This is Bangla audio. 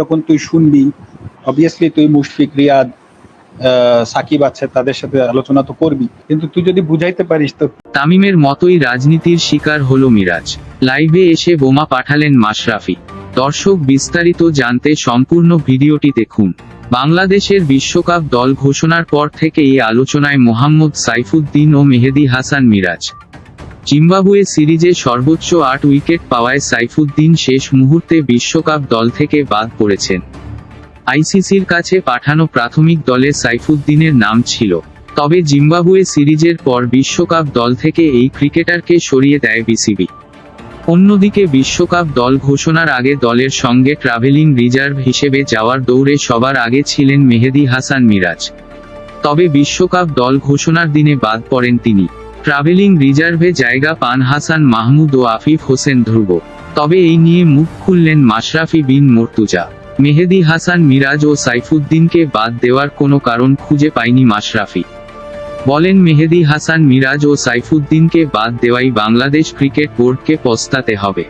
যখন তুই শুনবি অবভিয়াসলি তুই মুশফিক, রিয়াদ সাকিব আছে, তাদের সাথে আলোচনা তো করবি। কিন্তু তুই যদি বুঝাইতে পারিস তো তামিমের মতোই রাজনীতির শিকার হলো মিরাজ। লাইভে এসে বোমা পাঠালেন মাশরাফি। দর্শক বিস্তারিত জানতে সম্পূর্ণ ভিডিওটি দেখুন। বাংলাদেশের বিশ্বকাপ দল ঘোষণার পর থেকে এই আলোচনায় মোহাম্মদ সাইফুদ্দিন ও মেহেদি হাসান মিরাজ। জিম্বাবুয়ে সিরিজে সর্বোচ্চ আট উইকেট পাওয়ায় সাইফুদ্দিন শেষ মুহূর্তে বিশ্বকাপ দল থেকে বাদ পড়েছেন। আইসিসির কাছে পাঠানো প্রাথমিক দলে সাইফুদ্দিনের নাম ছিল। তবে জিম্বাবুয়ে সিরিজের পর বিশ্বকাপ দল থেকে এই ক্রিকেটারকে সরিয়ে দেয় বিসিবি। অন্যদিকে বিশ্বকাপ দল ঘোষণার আগে দলের সঙ্গে ট্রাভেলিং রিজার্ভ হিসেবে যাওয়ার দৌড়ে সবার আগে ছিলেন মেহেদি হাসান মিরাজ। তবে বিশ্বকাপ দল ঘোষণার দিনে বাদ পড়েন তিনি। ট্রাভেলিং রিজার্ভে জায়গা পান হাসান মাহমুদ ও আফিফ হোসেন ধ্রুব। তবে এই নিয়ে মুখ খুললেন মাশরাফি বিন মর্তুজা। মেহেদি হাসান মিরাজ ও সাইফুদ্দিনকে বাদ দেওয়ার কোনো কারণ খুঁজে পায়নি মাশরাফি। বলেন মেহেদি হাসান মিরাজ ও সাইফুদ্দিনকে বাদ দেওয়াই বাংলাদেশ ক্রিকেট বোর্ডকে পস্তাতে হবে।